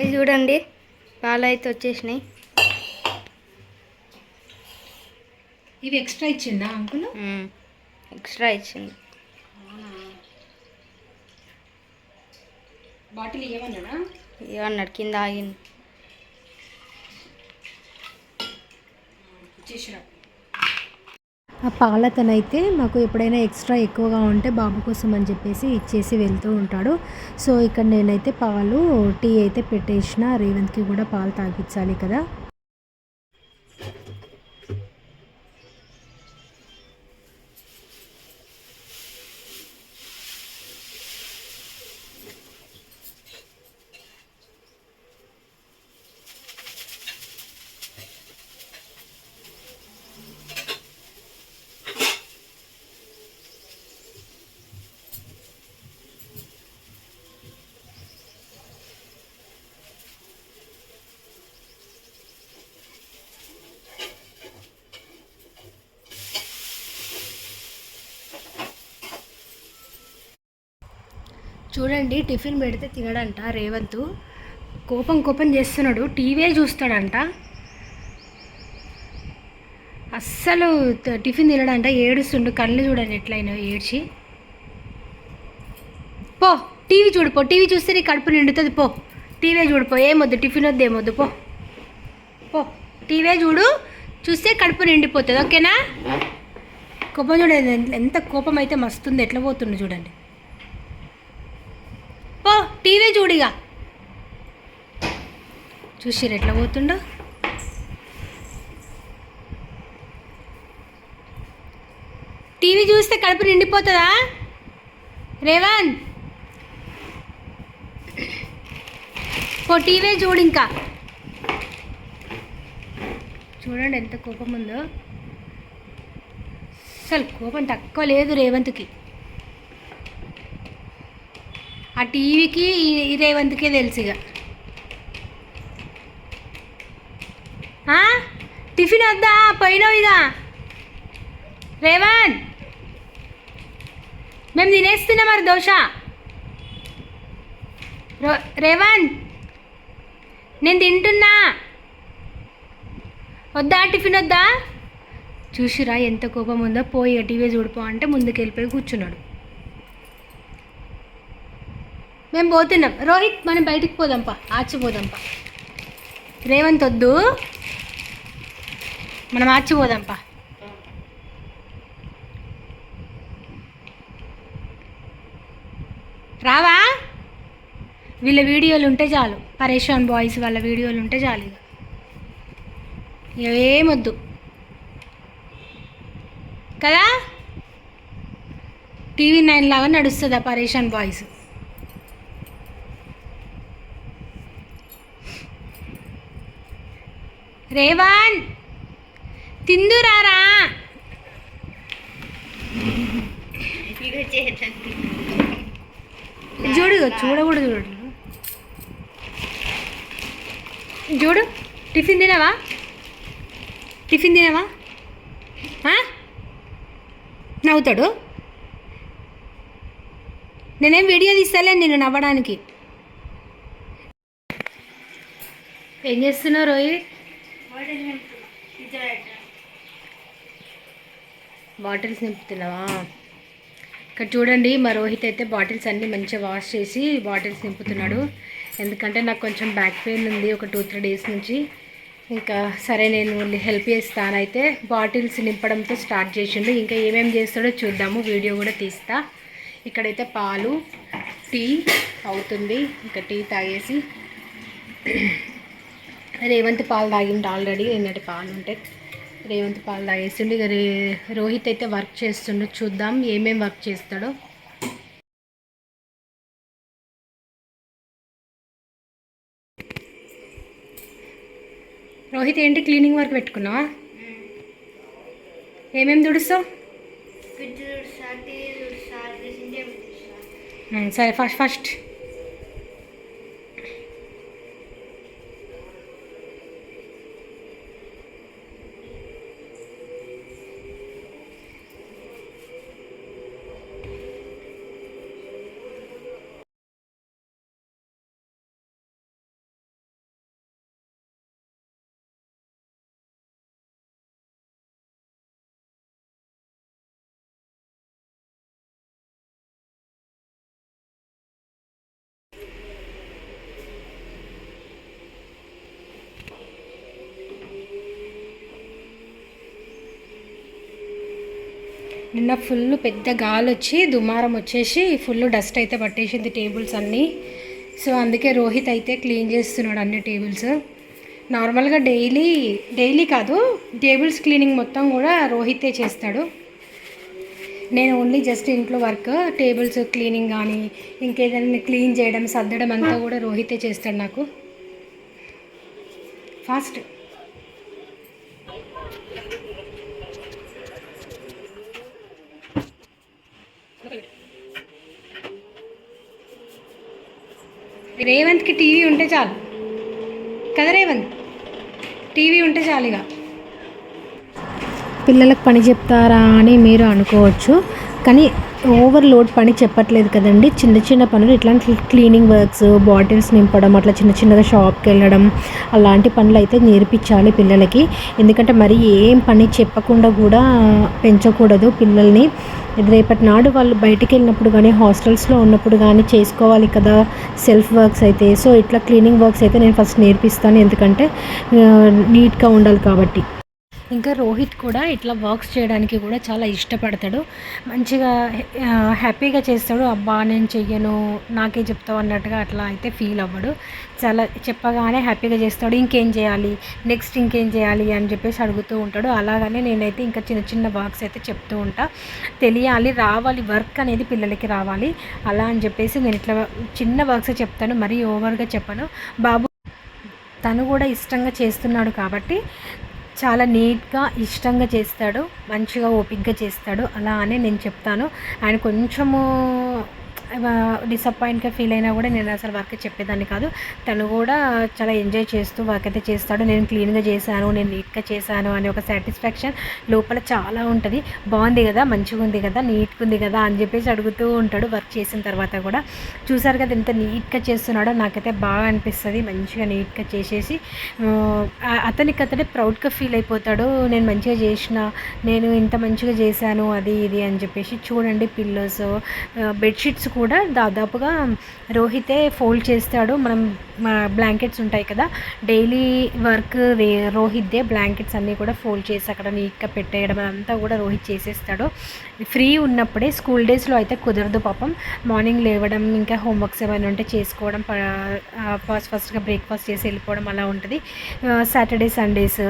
ఇది చూడండి పాలు అయితే వచ్చేసినాయి. ఇవి ఎక్స్ట్రా ఇచ్చిందా అంకుల్. ఎక్స్ట్రా ఇచ్చింది. బాటిల్ ఇవ్వమన్నాడా? ఏమన్నాడు కింద ఆగింది. ఇచ్చేసిరా ఆ పాలతనైతే మాకు ఎప్పుడైనా ఎక్స్ట్రా ఎక్కువగా ఉంటే బాబు కోసం అని చెప్పేసి ఇచ్చేసి వెళ్తూ ఉంటాడు. సో ఇక్కడ నేనైతే పాలు టీ అయితే పెట్టేసిన రేవంత్కి కూడా పాలు తాగించాలి కదా. చూడండి టిఫిన్ పెడితే తినడంట రేవంత్. కోపం కోపం చేస్తున్నాడు. టీవీ చూస్తాడంట. అస్సలు టిఫిన్ తినడంట ఏడుస్తుండు. కళ్ళు చూడండి ఎట్లయినా ఏడ్చి. పో టీవీ చూడు పో. టీవీ చూస్తే నీ కడుపు నిండుతుంది పో. టీవీ చూడు ఏమొద్దు టిఫిన్ వద్దు ఏమొద్దు పో. పో టీవీ చూడు. చూస్తే కడుపు నిండిపోతుంది ఓకేనా? కోపం చూడండి ఎంత- ఎంత కోపం అయితే మస్తుంది ఎట్లా పోతుండు చూడండి. పో టీవీ చూడిగా. చూసిరు ఎట్లా పోతుండో? టీవీ చూస్తే కడుపు నిండిపోతుందా? రేవంత్ పో టీవీ చూడు ఇంకా. చూడండి ఎంత కోపం ఉందో. అసలు కోపం తక్కువ లేదు రేవంత్కి. ఆ టీవీకి ఈ- రేవంత్కే తెలుసు ఇక. టిఫిన్ వద్దా? పోయినావు ఇక. రేవంత్ మేము తినేస్తున్నాం మరి దోశ. రో- రేవంత్ నేను తింటున్నా. వద్దా? టిఫిన్ వద్దా? చూసిరా ఎంత కోపం ఉందో. పోయి ఇక టీవీ చూడిపో అంటే ముందుకు వెళ్ళిపోయి కూర్చున్నాడు. మేము పోతున్నాం. రోహిత్ మనం బయటికి పోదాంపా. ఆచిపోదాంపా. రేవంత్ వద్దు. మనం ఆచిపోదాంపా. రావా? వీళ్ళ వీడియోలు ఉంటే చాలు. పరేషాన్ బాయ్స్ వాళ్ళ వీడియోలు ఉంటే చాలు ఇక. ఇక ఏమొద్దు కదా? టీవీ నైన్ లాగా నడుస్తుందా పరేషాన్ బాయ్స్? రేవాన్ తిందురారా? చూడు చూడకూడదు చూడు. చూడు టిఫిన్ తినవా? టిఫిన్ తినవా? నవ్వుతాడు. నేనేం వీడియో తీస్తాలే నేను నవ్వడానికి. ఏం చేస్తున్నావు రోహిత్? బాటిల్స్ నింపుతున్నావా? ఇక్కడ చూడండి మా రోహిత్ అయితే బాటిల్స్ అన్నీ మంచిగా వాష్ చేసి బాటిల్స్ నింపుతున్నాడు. ఎందుకంటే నాకు కొంచెం బ్యాక్ పెయిన్ ఉంది ఒక టూ త్రీ డేస్ నుంచి. ఇంకా సరే నేను హెల్ప్ చేస్తానైతే బాటిల్స్ నింపడంతో స్టార్ట్ చేసిండు. ఇంకా ఏమేమి చేస్తాడో చూద్దాము. వీడియో కూడా తీస్తా. ఇక్కడైతే పాలు టీ అవుతుంది. ఇంకా టీ తాగేసి రేవంత్ పాలు తాగిండు ఆల్రెడీ నిన్నటి పాలు ఉంటాయి రేవంత్ పాలు తాగేసిండు. ఇక రే రోహిత్ అయితే వర్క్ చేస్తుండు. చూద్దాం ఏమేం వర్క్ చేస్తాడో. రోహిత్ ఏంటి క్లీనింగ్ వర్క్ పెట్టుకున్నావా? ఏమేమి ఉమ్, సరే ఫస్ట్ ఫస్ట్. నిన్న ఫుల్ పెద్ద గాలి వచ్చి దుమారం వచ్చేసి ఫుల్ డస్ట్ అయితే పట్టేసింది టేబుల్స్ అన్నీ. సో అందుకే రోహిత్ అయితే క్లీన్ చేస్తున్నాడు అన్ని టేబుల్స్ నార్మల్గా డైలీ డైలీ కాదు టేబుల్స్ క్లీనింగ్ మొత్తం కూడా రోహితే చేస్తాడు. నేను ఓన్లీ జస్ట్ ఇంట్లో వర్క్ టేబుల్స్ క్లీనింగ్ కానీ ఇంకేదైనా క్లీన్ చేయడం సర్దడం అంతా కూడా రోహితే చేస్తాడు నాకు. ఫాస్ట్ రేవంత్కి టీవీ ఉంటే చాలు. కదా రేవంత్? టీవీ ఉంటే చాలు ఇక. పిల్లలకు పని చెప్తారా అని మీరు అనుకోవచ్చు. కానీ ఓవర్లోడ్ పని చెప్పట్లేదు కదండి. చిన్న చిన్న పనులు ఇట్లాంటి క్లీనింగ్ వర్క్స్ బాటిల్స్ నింపడం అట్లా చిన్న చిన్నగా షాప్కి వెళ్ళడం అలాంటి పనులు అయితే నేర్పించాలి పిల్లలకి. ఎందుకంటే మరి ఏం పని చెప్పకుండా కూడా పెంచకూడదు పిల్లల్ని. రేపటి నాడు వాళ్ళు బయటికి వెళ్ళినప్పుడు కానీ హాస్టల్స్లో ఉన్నప్పుడు కానీ చేసుకోవాలి కదా. సెల్ఫ్ వర్క్స్ అయితే. సో ఇట్లా క్లీనింగ్ వర్క్స్ అయితే నేను ఫస్ట్ నేర్పిస్తాను. ఎందుకంటే నీట్గా ఉండాలి కాబట్టి. ఇంకా రోహిత్ కూడా ఇట్లా వర్క్స్ చేయడానికి కూడా చాలా ఇష్టపడతాడు. మంచిగా హ్యాపీగా చేస్తాడు. అబ్బా నేను చెయ్యను నాకే చెప్తావు అన్నట్టుగా అట్లా అయితే ఫీల్ అవ్వడు. చాలా చెప్పగానే హ్యాపీగా చేస్తాడు. ఇంకేం చేయాలి? నెక్స్ట్ ఇంకేం చేయాలి అని చెప్పేసి అడుగుతూ ఉంటాడు. అలాగనే నేనైతే ఇంకా చిన్న చిన్న వర్క్స్ అయితే చెప్తూ ఉంటా. తెలియాలి రావాలి వర్క్ అనేది పిల్లలకి రావాలి. అలా అని చెప్పేసి నేను ఇట్లా చిన్న వర్క్స్ చెప్తాను. మరీ ఓవర్గా చెప్పను. బాబు తను కూడా ఇష్టంగా చేస్తున్నాడు కాబట్టి చాలా నీట్గా ఇష్టంగా చేస్తాడు. మంచిగా ఓపిక్గా చేస్తాడు. అలా అని నేను చెప్తాను. ఆయన కొంచెము డిసప్పాయింట్గా ఫీల్ అయినా కూడా నేను అసలు వర్క్ చెప్పేదాన్ని కాదు. తను కూడా చాలా ఎంజాయ్ చేస్తూ వర్క్ అయితే చేస్తాడు. నేను క్లీన్గా చేశాను నేను నీట్గా చేశాను అనే ఒక సాటిస్ఫాక్షన్ లోపల చాలా ఉంటుంది. బాగుంది కదా మంచిగా ఉంది కదా నీట్గా ఉంది కదా అని చెప్పేసి అడుగుతూ ఉంటాడు వర్క్ చేసిన తర్వాత కూడా. చూసారు కదా ఎంత నీట్గా చేస్తున్నాడో నాకైతే బాగా అనిపిస్తుంది. మంచిగా నీట్గా చేసేసి అతనికి అతడే ప్రౌడ్గా ఫీల్ అయిపోతాడు. నేను మంచిగా చేసిన నేను ఇంత మంచిగా చేశాను అది ఇది అని చెప్పేసి చూడండి పిల్లోస్ బెడ్షీట్స్ కూడా దాదాపుగా రోహితే ఫోల్డ్ చేస్తాడు. మనం బ్లాంకెట్స్ ఉంటాయి కదా డైలీ వర్క్ రోహిత్దే బ్లాంకెట్స్ అన్నీ కూడా ఫోల్డ్ చేసి అక్కడ నీట్గా పెట్టేయడం అదంతా కూడా రోహిత్ చేసేస్తాడు. ఫ్రీ ఉన్నప్పుడే స్కూల్ డేస్లో అయితే కుదరదు పాపం. మార్నింగ్ లేవడం ఇంకా హోంవర్క్స్ ఏమైనా ఉంటే చేసుకోవడం ఫస్ట్ ఫస్ట్గా బ్రేక్ఫాస్ట్ చేసి వెళ్ళిపోవడం అలా ఉంటుంది. సాటర్డే సండేస్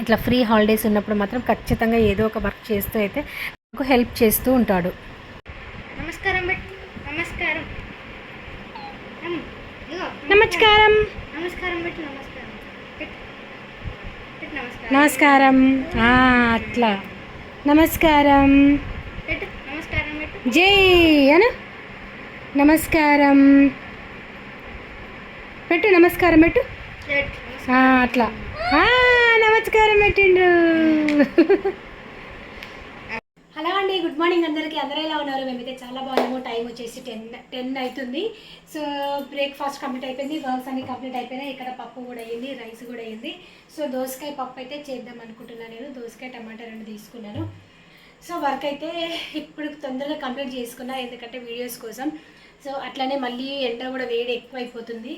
ఇట్లా ఫ్రీ హాలిడేస్ ఉన్నప్పుడు మాత్రం ఖచ్చితంగా ఏదో ఒక వర్క్ చేస్తూ అయితే నాకు హెల్ప్ చేస్తూ ఉంటాడు నమస్కారం బెట్ నమస్కారం అమ్మ, ఇదిగో, నమస్కారం. నమస్కారం పెట్టు అట్లా. నమస్కారం. జై అను. నమస్కారం. పెట్టు నమస్కారం పెట్టు. అట్లా. నమస్కారం పెట్టిండు హలో అండి గుడ్ మార్నింగ్ అందరికీ. అందరూ ఎలా ఉన్నారు? మేమైతే చాలా బాగున్నాము. టైం వచ్చేసి టెన్ టెన్ అవుతుంది సో బ్రేక్ఫాస్ట్ కంప్లీట్ అయిపోయింది. వర్క్స్ అన్ని కంప్లీట్ అయిపోయినాయి. ఇక్కడ పప్పు కూడా అయ్యింది రైస్ కూడా అయ్యింది సో దోసకాయ పప్పు అయితే చేద్దాం అనుకుంటున్నాను నేను. దోసకాయ టమాటా రెండు తీసుకున్నాను. సో వర్క్ అయితే ఇప్పుడు తొందరగా కంప్లీట్ చేసుకున్నా ఎందుకంటే వీడియోస్ కోసం. సో అట్లనే మళ్ళీ ఎండ కూడా వేడి ఎక్కువ అయిపోతుంది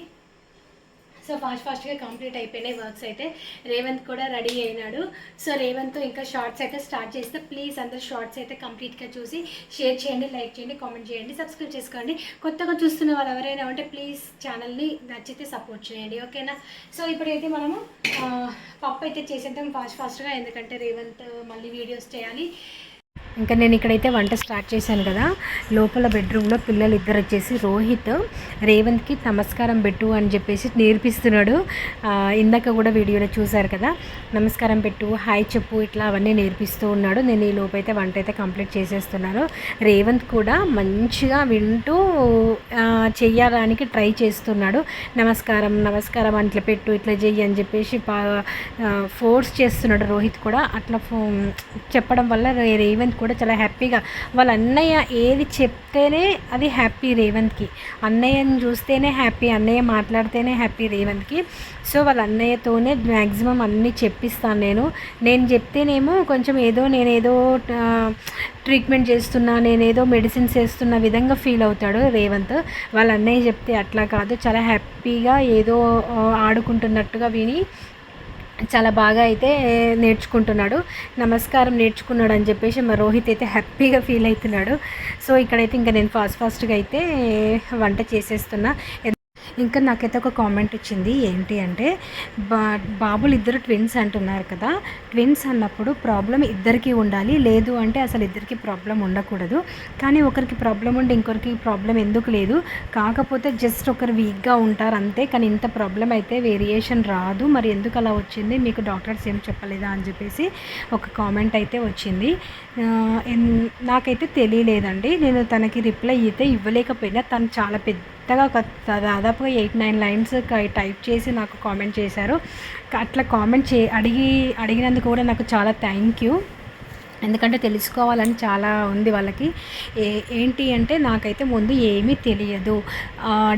సో ఫాస్ట్ ఫాస్ట్గా కంప్లీట్ అయిపోయినాయి వర్క్స్ అయితే. రేవంత్ కూడా రెడీ అయినాడు. సో రేవంత్ ఇంకా షార్ట్స్ అయితే స్టార్ట్ చేస్తే ప్లీజ్ అందరు షార్ట్స్ అయితే కంప్లీట్గా చూసి షేర్ చేయండి లైక్ చేయండి కామెంట్ చేయండి సబ్స్క్రైబ్ చేసుకోండి. కొత్తగా చూస్తున్న వాళ్ళు ఎవరైనా ఉంటే ప్లీజ్ ఛానల్ని నచ్చితే సపోర్ట్ చేయండి. ఓకేనా సో ఇప్పుడైతే మనము పప్పు అయితే చేసేద్దాం ఫాస్ట్ ఫాస్ట్గా ఎందుకంటే రేవంత్ మళ్ళీ వీడియోస్ చేయాలి. ఇంకా నేను ఇక్కడైతే వంట స్టార్ట్ చేశాను కదా. లోపల బెడ్రూమ్లో పిల్లలు ఇద్దరు వచ్చేసి రోహిత్ రేవంత్కి నమస్కారం పెట్టు అని చెప్పేసి నేర్పిస్తున్నాడు. ఇందాక కూడా వీడియోలో చూశారు కదా. నమస్కారం పెట్టు హాయ్ చెప్పు ఇట్లా అవన్నీ నేర్పిస్తూ ఉన్నాడు. నేను ఈ లోపైతే వంట అయితే కంప్లీట్ చేసేస్తున్నాను. రేవంత్ కూడా మంచిగా వింటూ చేయడానికి చెయ్యడానికి ట్రై చేస్తున్నాడు. నమస్కారం నమస్కారం అట్లా పెట్టు ఇట్లా చెయ్యి అని చెప్పేసి బాగా ఫోర్స్ చేస్తున్నాడు రోహిత్ కూడా. అట్లా ఫో చెప్పడం వల్ల రేవంత్ కూడా చాలా హ్యాపీగా. వాళ్ళ అన్నయ్య ఏది చెప్తేనే అది హ్యాపీ రేవంత్కి. అన్నయ్యని చూస్తేనే హ్యాపీ అన్నయ్య మాట్లాడితేనే హ్యాపీ రేవంత్కి. సో వాళ్ళ అన్నయ్యతోనే మ్యాక్సిమం అన్నీ చెప్పిస్తాను నేను. నేను చెప్తేనేమో కొంచెం ఏదో నేనేదో ట్రీట్మెంట్ చేస్తున్నా నేనేదో మెడిసిన్స్ వేస్తున్న విధంగా ఫీల్ అవుతాడు రేవంత్. వాళ్ళ అన్నయ్య చెప్తే అట్లా కాదు. చాలా హ్యాపీగా ఏదో ఆడుకుంటున్నట్టుగా విని చాలా బాగా అయితే నేర్చుకుంటున్నాడు. నమస్కారం నేర్చుకున్నాడు అని చెప్పేసి మా రోహిత్ అయితే హ్యాపీగా ఫీల్ అవుతున్నాడు. సో ఇక్కడైతే ఇంకా నేను ఫాస్ట్ ఫాస్ట్గా అయితే వంట చేసేస్తున్నా. ఇంకా నాకైతే ఒక కామెంట్ వచ్చింది ఏంటి అంటే బా బాబులు ఇద్దరు ట్విన్స్ అంటున్నారు కదా ట్విన్స్ అన్నప్పుడు ప్రాబ్లం ఇద్దరికీ ఉండాలి లేదు అంటే అసలు ఇద్దరికి ప్రాబ్లం ఉండకూడదు. కానీ ఒకరికి ప్రాబ్లం ఉండి ఇంకొకరికి ప్రాబ్లం ఎందుకు లేదు? కాకపోతే జస్ట్ ఒకరు వీక్గా ఉంటారు అంతే కానీ ఇంత ప్రాబ్లం అయితే వేరియేషన్ రాదు. మరి ఎందుకు అలా వచ్చింది? మీకు డాక్టర్స్ ఏం చెప్పలేదా అని చెప్పేసి ఒక కామెంట్ అయితే వచ్చింది. ఎన్- నాకైతే తెలియలేదండి. నేను తనకి రిప్లై అయితే ఇవ్వలేకపోయినా తను చాలా పెద్ద పెద్దగా ఒక దాదాపుగా ఎయిట్ నైన్ లైన్స్ టైప్ చేసి నాకు కామెంట్ చేశారు. అట్లా కామెంట్ చే అడిగి అడిగినందుకు కూడా నాకు చాలా థ్యాంక్ యూ. ఎందుకంటే తెలుసుకోవాలని చాలా ఉంది వాళ్ళకి. ఏ ఏంటి అంటే నాకైతే ముందు ఏమీ తెలియదు.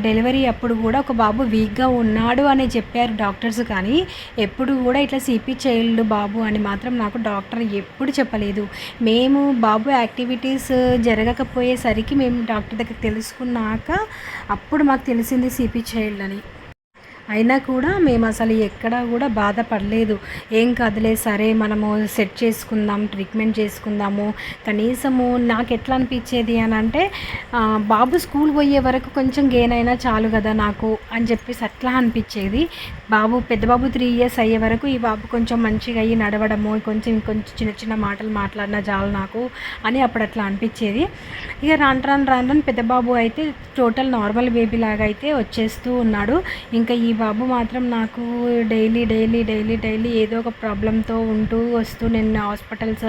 డెలివరీ అప్పుడు కూడా ఒక బాబు వీక్గా ఉన్నాడు అని చెప్పారు డాక్టర్స్ కానీ ఎప్పుడు కూడా ఇట్లా సిపి చైల్డ్ బాబు అని మాత్రం నాకు డాక్టర్ ఎప్పుడు చెప్పలేదు. మేము బాబు యాక్టివిటీస్ జరగకపోయేసరికి మేము డాక్టర్ దగ్గర తెలుసుకున్నాక అప్పుడు మాకు తెలిసింది సిపి చైల్డ్ అని అయినా కూడా మేము అసలు ఎక్కడా కూడా బాధపడలేదు. ఏం కాదులే సరే మనము సెట్ చేసుకుందాం ట్రీట్మెంట్ చేసుకుందాము. కనీసము నాకు ఎట్లా అనిపించేది అని అంటే బాబు స్కూల్ పోయే వరకు కొంచెం గెయిన్ అయినా చాలు కదా నాకు అని చెప్పేసి అట్లా అనిపించేది. బాబు పెద్ద బాబు త్రీ ఇయర్స్ అయ్యే వరకు ఈ బాబు కొంచెం మంచిగా అయ్యి నడవడము కొంచెం కొంచెం చిన్న చిన్న మాటలు మాట్లాడినా చాలు నాకు అని అప్పుడు అట్లా అనిపించేది. ఇక రాను రాను రాను పెద్ద బాబు అయితే టోటల్ నార్మల్ బేబీ లాగా అయితే వచ్చేస్తూ ఉన్నాడు. ఇంకా ఈ బాబు మాత్రం నాకు డైలీ డైలీ డైలీ డైలీ ఏదో ఒక ప్రాబ్లంతో ఉంటూ వస్తూ నేను hospitals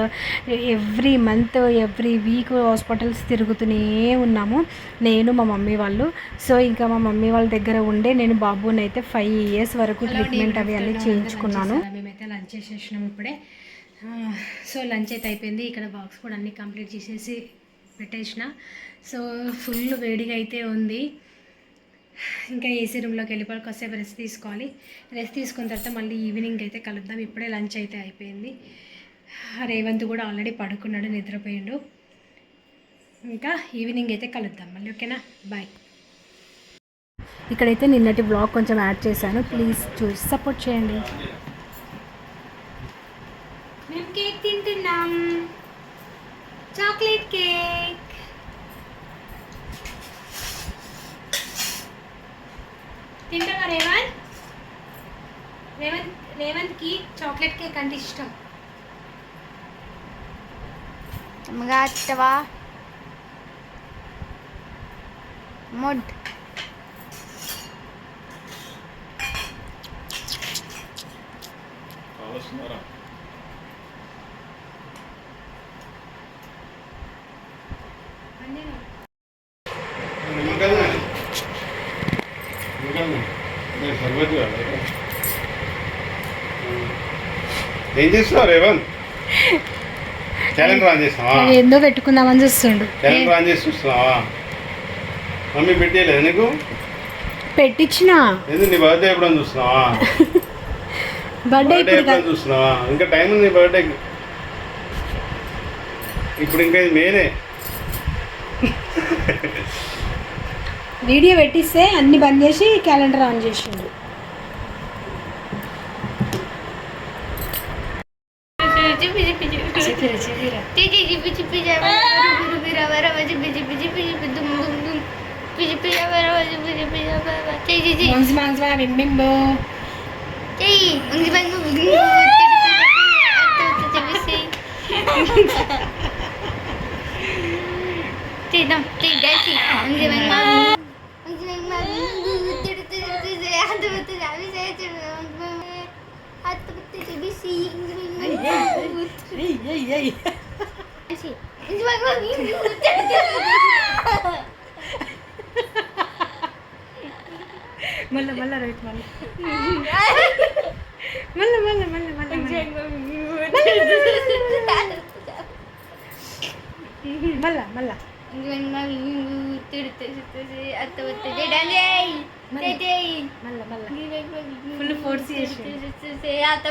every month every week hospitals తిరుగుతూనే ఉన్నాము. నేను మా మమ్మీ వాళ్ళు. సో ఇంకా మా మమ్మీ వాళ్ళ దగ్గర ఉండే నేను బాబుని అయితే ఫైవ్ ఇయర్స్ వరకు ట్రీట్మెంట్ అవి అన్నీ చేయించుకున్నాను. మేమైతే లంచ్ చేసేసినాం ఇప్పుడే. సో లంచ్ అయితే అయిపోయింది. ఇక్కడ బాక్స్ కూడా అన్నీ కంప్లీట్ చేసేసి పెట్టేసిన. సో ఫుల్ వేడిగా అయితే ఉంది. ఇంకా ఏసీ రూమ్లోకి వెళ్ళిపోయి కాసేపు రెస్ట్ తీసుకోవాలి. రెస్ట్ తీసుకున్న తర్వాత మళ్ళీ ఈవినింగ్ అయితే కలుద్దాం. ఇప్పుడే లంచ్ అయితే అయిపోయింది. రేవంత్ కూడా ఆల్రెడీ పడుకున్నాడు నిద్రపోయిండు. ఇంకా ఈవినింగ్ అయితే కలుద్దాం మళ్ళీ ఓకేనా బాయ్ ఇక్కడైతే నిన్నటి బ్లాగ్ కొంచెం యాడ్ చేశాను. ప్లీజ్ చూసి సపోర్ట్ చేయండి. మేము కేక్ తింటున్నాం. చాక్లెట్ కేక్ రేవంత్ రేవంత్ రేవంత్కి చాక్లెట్ కేక్ అంటే ఇష్టం అమ్మగా అత్తవా ముడ్ ఏం చేస్తున్నావు రేవంత్? క్యాలెండర్ ఆన్ చేస్తున్నావా? ఏందో పెట్టుకుందామని చూస్తుండు. క్యాలెండర్ ఆన్ చేసి చూస్తున్నావా? మమ్మీ పెట్టేయలేదు నీకు? పెట్టించిన ఎందుకు నీ బర్త్డే ఎప్పుడని చూస్తున్నావా? బర్త్డే బర్త్డే ఎప్పుడని చూస్తున్నావా? ఇంకా టైం ఉంది నీ బర్త్డేకి ఇప్పుడు ఇంకా ఇది మేనే. వీడియో పెట్టిస్తే అన్ని బంద్ చేసి క్యాలెండర్ ఆన్ చేసిండు చిప్పి చిప్పి చిప్పి చిచి చిప్పి చిప్పి రవి రవి రవ రవ చిప్పి చిప్పి చిప్పి చిప్పి దుమ్ దుమ్ దుమ్ చిప్పి చిప్పి రవ రవ చిప్పి చిప్పి రవ రవ చెయ్యి చెయ్యి చెయ్యి మంచి మంచి బింబింబో చెయ్యి ఉంగి బంగు చెప్పేసి చేద్దాం చెయ్యి డాన్స్ ఉంగి బంగు ఉంగి బంగు తిడు తిడు తిడు అంత బుద్ధి అవి చేయొచ్చు అత్త బుద్ధి చెప్పేసి ఉంగి బంగు ఉంగి బంగు మళ్ళీ మళ్ళీ రైట్ మళ్ళీ మళ్ళీ మళ్ళీ మళ్ళీ మళ్ళీ మళ్ళా మళ్ళా మళ్ళా మళ్ళా ఫుల్ ఫోర్స్ చేసి అత్త